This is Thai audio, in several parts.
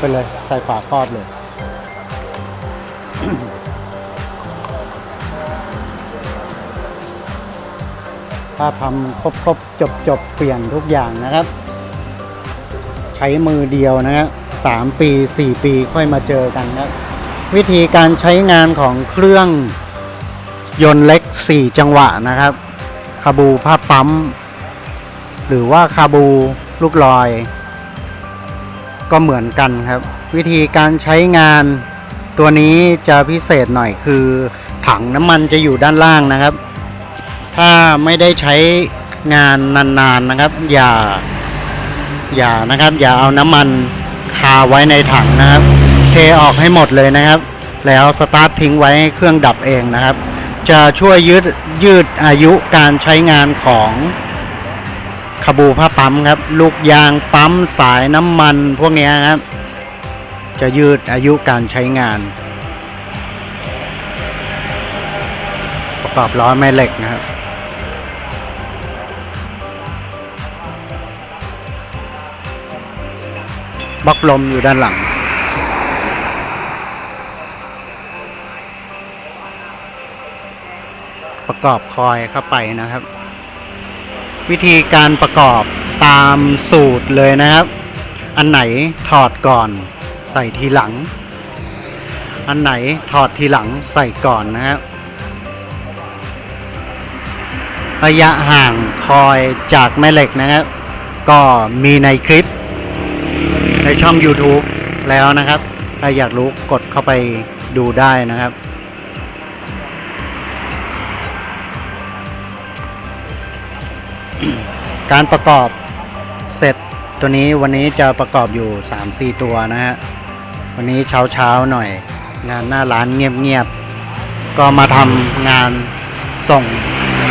ไปเลย ใส่ฝาครอบเลยถ้าทำครบครบจบจบเปลี่ยนทุกอย่างนะครับ ใช้มือเดียวนะครับสามปีสี่ปีค่อยมาเจอกันครับ วิธีการใช้งานของเครื่องยนต์เล็ก 4 จังหวะนะครับคาบูผ้าปั๊ม หรือว่าคาบูลูกลอย ก็เหมือนกันครับ วิธีการใช้งานตัวนี้จะพิเศษหน่อยคือ ถังน้ำมันจะอยู่ด้านล่างนะครับ ถ้าไม่ได้ใช้งานนานๆนะครับ อย่า อย่านะครับ อย่าเอาน้ำมันคาไว้ในถังนะครับ เทออกให้หมดเลยนะครับ แล้วสตาร์ททิ้งไว้ให้เครื่องดับเองนะครับ จะช่วยยืดยืดอายุการใช้งานของ ขบูผ้าปั๊มครับ ลูกยางปั๊มสายน้ำมันพวกนี้ครับ จะยืดอายุการใช้งาน ประกอบล้อแม่เหล็กนะครับบล็อกลมอยู่ด้านหลังประกอบคอยเข้าไปนะครับ วิธีการประกอบตามสูตรเลยนะครับ อันไหนถอดก่อนใส่ทีหลัง อันไหนถอดทีหลังใส่ก่อนนะครับระยะห่างคอยจากแม่เหล็กนะครับ ก็มีในคลิป ในช่อง YouTube แล้วนะครับ ถ้าอยากรู้กดเข้าไปดูได้นะครับ การประกอบเสร็จตัวนี้วันนี้จะประกอบอยู่ 3-4 ตัวนะฮะ วันนี้เช้าเช้าหน่อย งานหน้าร้านเงียบๆ ก็มาทำงานส่ง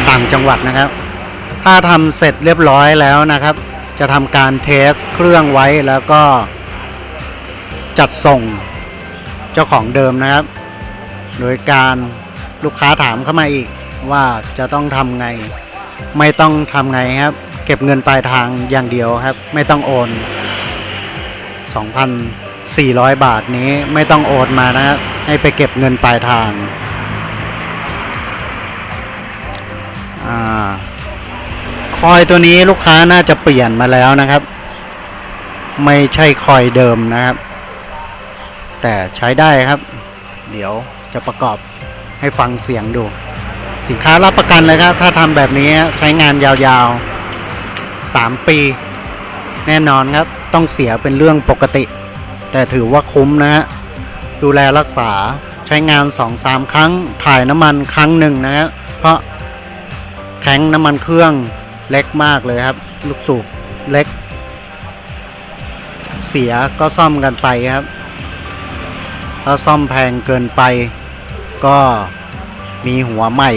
ต่างจังหวัดนะครับ ถ้าทำเสร็จเรียบร้อยแล้วนะครับ จะทำการเทสเครื่องไว้แล้วก็จัดส่งเจ้าของเดิมนะครับ โดยการลูกค้าถามเข้ามาอีกว่าจะต้องทำไง ไม่ต้องทำไงครับ เก็บเงินปลายทางอย่างเดียวครับ ไม่ต้องโอน 2,400 บาทนี้ไม่ต้องโอนมานะครับให้ไปเก็บเงินปลายทางอ่าคอยตัวนี้ลูกค้าน่าจะเปลี่ยนมาแล้วนะครับ ไม่ใช่คอยเดิมนะครับ แต่ใช้ได้ครับ เดี๋ยวจะประกอบให้ฟังเสียงดู สินค้ารับประกันเลยครับ ถ้าทำแบบนี้ใช้งานยาวๆ 3 ปี แน่นอนครับต้องเสียเป็นเรื่องปกติ แต่ถือว่าคุ้มนะฮะดูแลรักษาใช้งาน 2-3 ครั้งถ่ายน้ำมันครั้งหนึ่งนะฮะเพราะแข็งน้ำมันเครื่องเล็กมากเลยครับ ลูกสูบเล็ก เสียก็ซ่อมกันไปครับถ้าซ่อมแพงเกินไป ก็มีหัวใหม่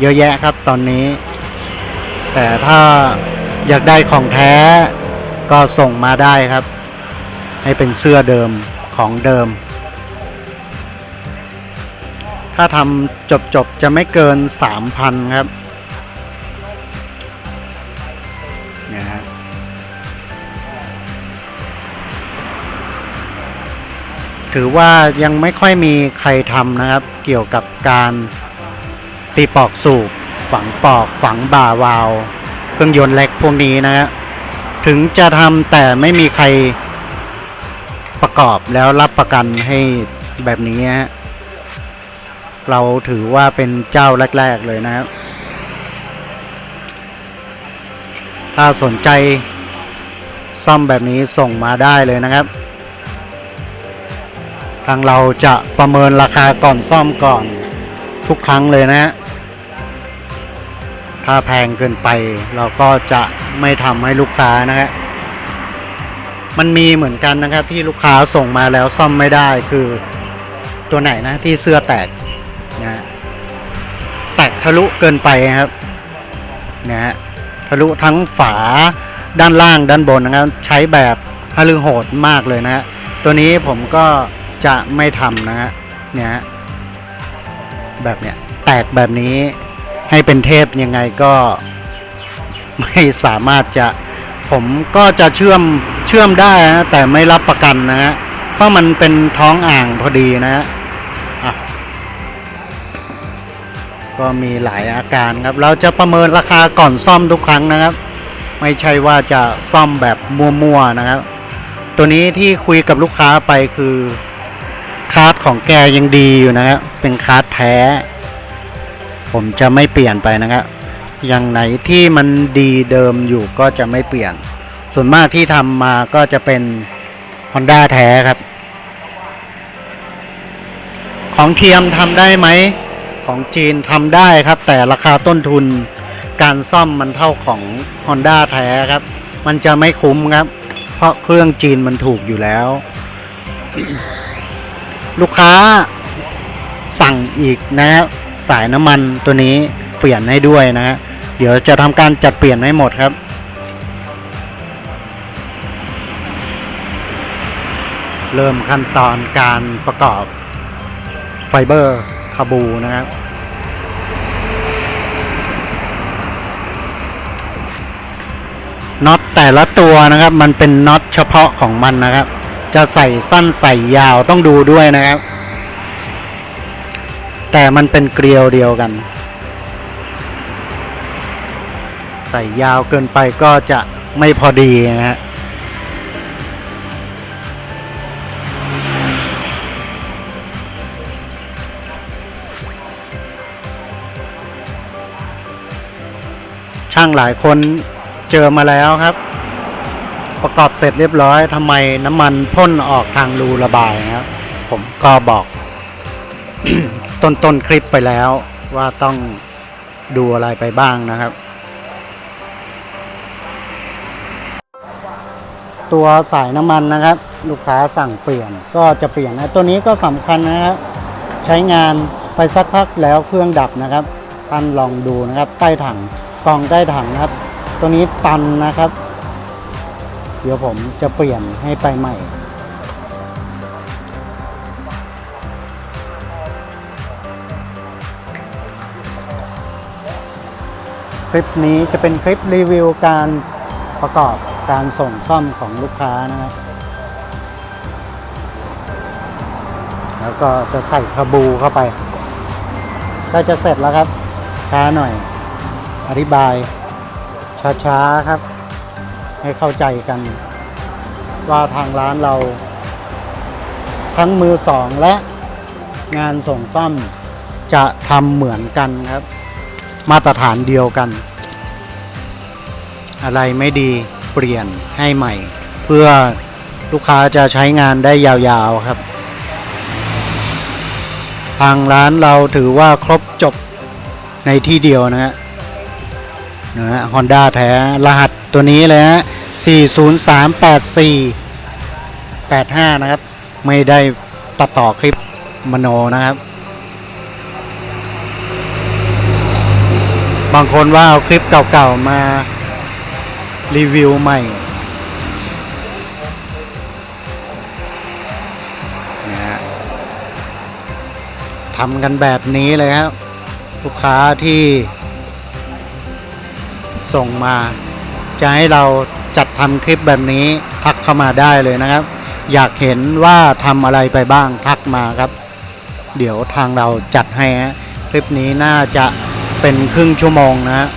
เยอะแยะครับตอนนี้ แต่ถ้า อยากได้ของแท้ก็ส่งมาได้ครับ ให้เป็นเสื้อเดิมของเดิม ถ้าทำจบๆจะไม่เกิน 3,000 ครับเนี่ยฮะถือว่ายังไม่ค่อยมีใครทำนะครับ เกี่ยวกับการตีปอกสูบฝังปอกฝังบ่าวาว รื่องยนต์เล็กพวกนี้นะฮะถึงจะทำแต่ไม่มีใครประกอบแล้วรับประกันให้แบบนี้ฮะเราถือว่าเป็นเจ้าแรก ๆ เลยนะครับ ถ้าสนใจซ่อมแบบนี้ส่งมาได้เลยนะครับ ทางเราจะประเมินราคาก่อนซ่อมก่อนทุกครั้งเลยนะฮะ ถ้าแพงเกินไปเราก็จะไม่ทำให้ลูกค้านะฮะมันมีเหมือนกันนะครับที่ลูกค้าส่งมาแล้วซ่อมไม่ได้คือตัวไหนนะที่เสื้อแตกนะฮะแตกทะลุเกินไปครับนะฮะทะลุทั้งฝาด้านล่างด้านบนนะครับ ใช้แบบฮาลือโหดมากเลยนะฮะตัวนี้ผมก็จะไม่ทำนะฮะเนี่ยแบบเนี้ยแตกแบบนี้ ให้เป็นเทพยังไงก็ไม่สามารถจะผมก็จะเชื่อมเชื่อมได้นะแต่ไม่รับประกันนะฮะเพราะมันเป็นท้องอ่างพอดีนะฮะอะก็มีหลายอาการครับ เราจะประเมินราคาก่อนซ่อมทุกครั้งนะครับ ไม่ใช่ว่าจะซ่อมแบบมั่วๆนะครับ ตัวนี้ที่คุยกับลูกค้าไปคือคาร์ดของแกยังดีอยู่นะครับเป็นคาร์ดแท้ ผมจะไม่เปลี่ยนไปนะครับอย่างไหนที่มันดีเดิมอยู่ก็จะไม่เปลี่ยน ส่วนมากที่ทำมาก็จะเป็น Honda แท้ครับ ของเทียมทำได้ไหม ของจีนทำได้ครับ แต่ราคาต้นทุนการซ่อมมันเท่าของ Honda แท้ครับ มันจะไม่คุ้มครับ เพราะเครื่องจีนมันถูกอยู่แล้ว ลูกค้าสั่งอีกนะครับ สายน้ำมันตัวนี้เปลี่ยนให้ด้วยนะฮะเดี๋ยวจะทำการจัดเปลี่ยนให้หมดครับ เริ่มขั้นตอนการประกอบไฟเบอร์คาบูนะครับน็อตแต่ละตัวนะครับมันเป็นน็อตเฉพาะของมันนะครับ จะใส่สั้นใส่ยาวต้องดูด้วยนะครับ แต่มันเป็นเกลียวเดียวกัน ใส่ยาวเกินไปก็จะไม่พอดีนะฮะช่างหลายคนเจอมาแล้วครับ ประกอบเสร็จเรียบร้อยทำไมน้ำมันพ่นออกทางรูระบายครับ ผมก็บอก ต้นต้นๆคลิปไปแล้วว่าต้องดูอะไรไปบ้างนะครับ ตัวสายน้ำมันนะครับ ลูกค้าสั่งเปลี่ยนก็จะเปลี่ยนนะตัวนี้ก็สำคัญนะครับใช้งานไปสักพักแล้วเครื่องดับนะครับท่านลองดูนะครับ ใต้ถังกองใต้ถังนะครับ ตัวนี้ตันนะครับ เดี๋ยวผมจะเปลี่ยนให้ไปใหม่ คลิปนี้จะเป็นคลิปรีวิวการประกอบการส่งซ่อมของลูกค้านะครับ แล้วก็จะใส่คาบูเข้าไป ก็จะเสร็จแล้วครับ ช้าหน่อย อธิบาย ช้าๆครับ ให้เข้าใจกัน ว่าทางร้านเรา ทั้งมือสองและงานส่งซ่อมจะทำเหมือนกันครับ มาตรฐานเดียวกัน อะไรไม่ดีเปลี่ยนให้ใหม่ เพื่อลูกค้าจะใช้งานได้ยาวๆครับ ทางร้านเราถือว่าครบจบในที่เดียวนะฮะนะฮะฮอนด้าแท้รหัสตัวนี้เลยฮะ40384 85 นะครับ ไม่ได้ตัดต่อคลิปมโนนะครับ บางคนว่าเอาคลิปเก่าๆมารีวิวใหม่นะฮะทำกันแบบนี้เลยครับ ลูกค้าที่ส่งมา จะให้เราจัดทำคลิปแบบนี้ทักเข้ามาได้เลยนะครับ อยากเห็นว่าทำอะไรไปบ้างทักมาครับ เดี๋ยวทางเราจัดให้ฮะคลิปนี้น่าจะ เป็นครึ่งชั่วโมงนะฮะ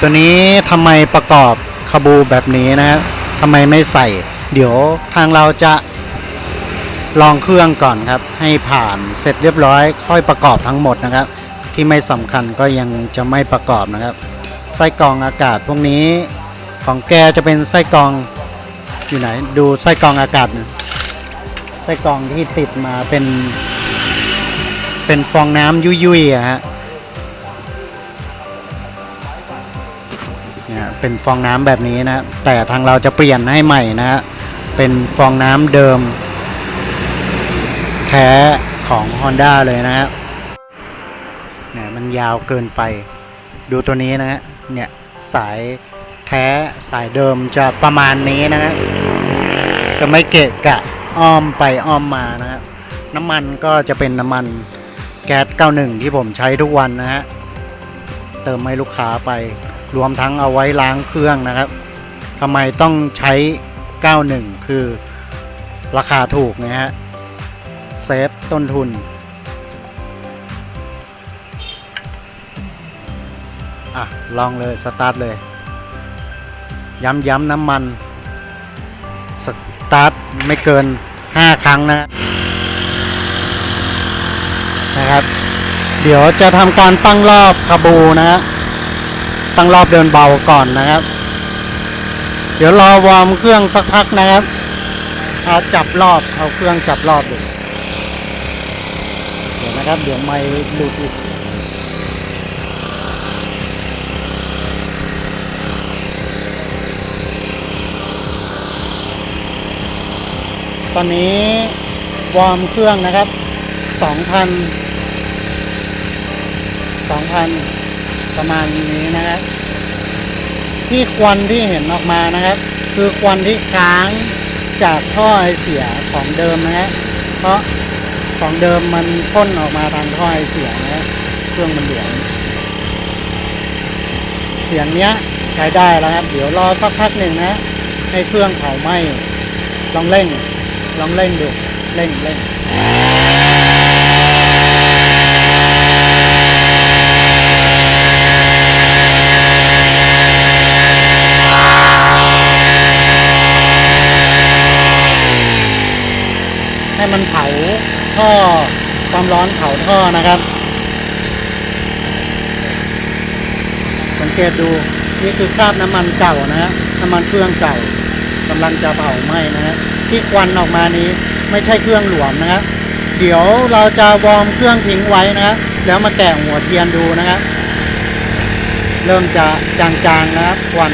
ตัวนี้ทำไมประกอบคาบูแบบนี้นะฮะทำไมไม่ใส่ เดี๋ยวทางเราจะลองเครื่องก่อนครับ ให้ผ่านเสร็จเรียบร้อย ค่อยประกอบทั้งหมดนะครับ ที่ไม่สำคัญก็ยังจะไม่ประกอบนะครับ ไส้กรองอากาศพวกนี้ของแกจะเป็นไส้กรองอยู่ไหน ดูไส้กรองอากาศหน่อยไส้กรองที่ติดมาเป็น เป็นฟองน้ำยุยๆอะฮะเนี่ยเป็นฟองน้ำแบบนี้นะแต่ทางเราจะเปลี่ยนให้ใหม่นะฮะเป็นฟองน้ำเดิม แท้ของ Honda เลยนะฮะเนี่ยมันยาวเกินไป ดูตัวนี้นะฮะเนี่ยสายแท้สายเดิมจะประมาณนี้นะฮะจะไม่เกะกะ อ้อมไปอ้อมมานะฮะน้ำมันก็จะเป็นน้ำมันแก๊ส 91 ที่ผมใช้ทุกวันนะฮะ เติมให้ลูกค้าไป รวมทั้งเอาไว้ล้างเครื่องนะครับทำไมต้องใช้ 91 คือราคาถูกนะฮะ เซฟต้นทุน อะ ลองเลย สตาร์ทเลย ย้ำย้ำน้ำมันส ตาร์ทไม่เกิน 5 ครั้งนะนะครับ เดี๋ยวจะทำการตั้งรอบคาบูนะฮะตั้งรอบเดินเบาก่อนนะครับ เดี๋ยวรอวอร์มเครื่องสักพักนะครับเอาจับรอบเอาเครื่องจับรอบดูเดี๋ยวนะครับ เดี๋ยวไม่หลุดอีก อนนี้วอร์มเครื่องนะครับ2,000 2,000ประมาณนี้นะครับ ที่ควันที่เห็นออกมานะครับ คือควันที่ค้างจากท่อไอเสียของเดิมนะฮะเพราะของเดิมมันพ่นออกมาทางท่อไอเสียนะฮะเครื่องมันเหลืองเสียงเนี้ยใช้ได้แล้วครับ เดี๋ยวรอสักพักหนึ่งนะ ให้เครื่องเผาไหม้ลองเร่ง ลองเร่งดูเร่งเร่งให้มันเผาท่อความร้อนเผาท่อนะครับ สังเกตดูนี่คือคราบน้ำมันเก่านะฮะน้ำมันเครื่องเก่ากำลังจะเผาไหม้นะฮะ ที่ควันออกมานี้ไม่ใช่เครื่องหลวมนะครับ เดี๋ยวเราจะวอร์มเครื่องทิ้งไว้นะครับแล้วมาแกะหัวเทียนดูนะครับ เริ่มจะจางๆนะครับควัน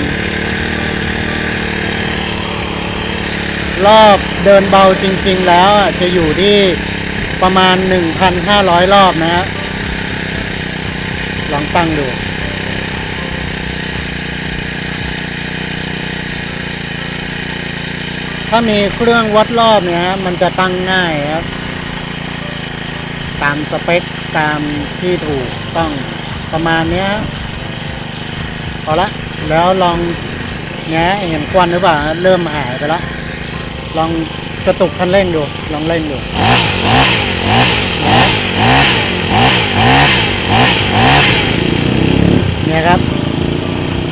รอบเดินเบาจริงๆแล้วจะอยู่ที่ประมาณ 1,500 รอบนะฮะลองตั้งดู ถ้ามีเครื่องวัดรอบเนี่ยฮะมันจะตั้งง่ายครับ ตามสเปคตามที่ถูกต้องประมาณเนี้ยพอละแล้วลองแงะเห็นควันหรือเปล่าเริ่มหายไปแล้วลองกระตุกคันเร่งดูลองเร่งดูเนี่ยครับ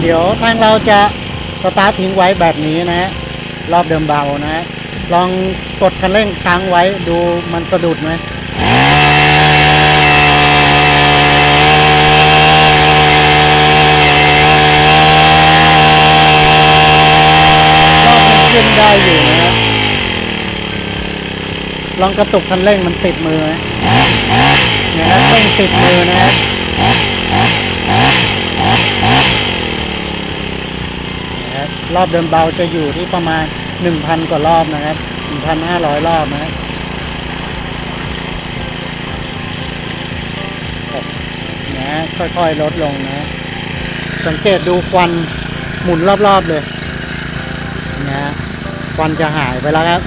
เดี๋ยวทางเราจะสตาร์ททิ้งไว้แบบนี้นะฮะ รอบเดิมเบานะฮะลองกดคันเร่งค้างไว้ดูมันสะดุดไหมลองกระตุกคันเร่งมันติดมือไหมเนี่ยฮะเร่งติดมือนะฮะนะค รอบเดิมเบาจะอยู่ที่ประมาณ 1,000 กว่ารอบนะครับ 1,500 รอบนะฮะนะฮะค่อยๆลดลงนะ สังเกตดูควันหมุนรอบๆเลยนะควันจะหายไปแล้วครับ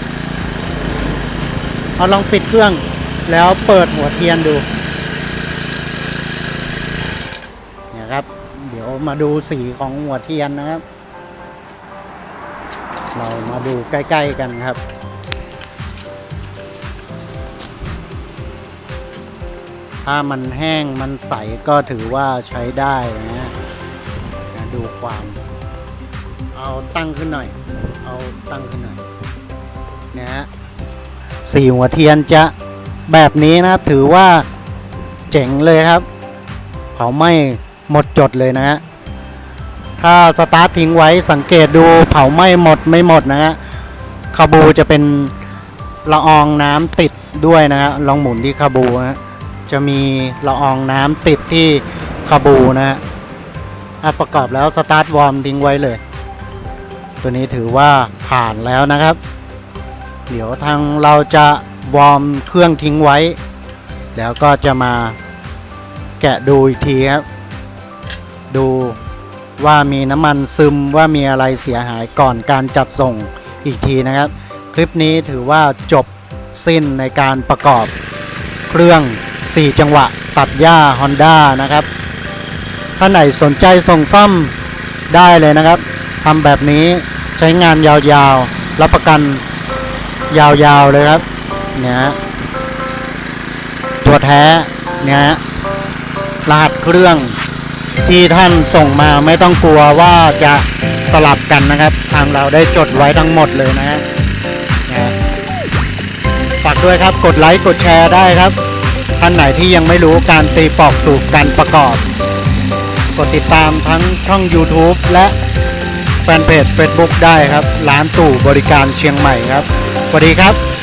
เอาลองปิดเครื่องแล้วเปิดหัวเทียนดูนี่ยครับ เดี๋ยวมาดูสีของหัวเทียนนะครับ เรามาดูใกล้ ๆ กันครับ ถ้ามันแห้งมันใสก็ถือว่าใช้ได้นะฮะดูความ เอาตั้งขึ้นหน่อย เอาตั้งขึ้นหน่อยเนี่ยฮะสีหัวเทียนจะแบบนี้นะครับถือว่าเจ๋งเลยครับเผาไหม้หมดจดเลยนะฮะ ถ้าสตาร์ททิ้งไว้สังเกตดูเผาไหม้หมดไม่หมดนะฮะคาบูจะเป็นละอองน้ำติดด้วยนะฮะลองหมุนที่คาบูนะฮะจะมีละอองน้ำติดที่คาบูนะฮะอะประกอบแล้วสตาร์ทวอร์มทิ้งไว้เลย ตัวนี้ถือว่าผ่านแล้วนะครับ เดี๋ยวทางเราจะวอร์มเครื่องทิ้งไว้ แล้วก็จะมาแกะดูอีกทีครับดู ว่ามีน้ำมันซึมว่ามีอะไรเสียหายก่อนการจัดส่งอีกทีนะครับ คลิปนี้ถือว่าจบสิ้นในการประกอบเครื่อง 4 จังหวะตัดหญ้า Honda นะครับ ถ้าไหนสนใจส่งซ่อมได้เลยนะครับทำแบบนี้ใช้งานยาวๆ รับประกันยาวๆเลยครับเนี่ยฮะตัวแท้เนี่ยฮะรหัสเครื่อง ที่ท่านส่งมาไม่ต้องกลัวว่าจะสลับกันนะครับ ทางเราได้จดไว้ทั้งหมดเลยนะฮะฝากด้วยครับกดไลค์กดแชร์ได้ครับ ท่านไหนที่ยังไม่รู้การตีปอกสูบการประกอบ กดติดตามทั้งช่อง YouTube และแฟนเพจ Facebook ได้ครับ ร้านตู่บริการเชียงใหม่ครับสวัสดีครับ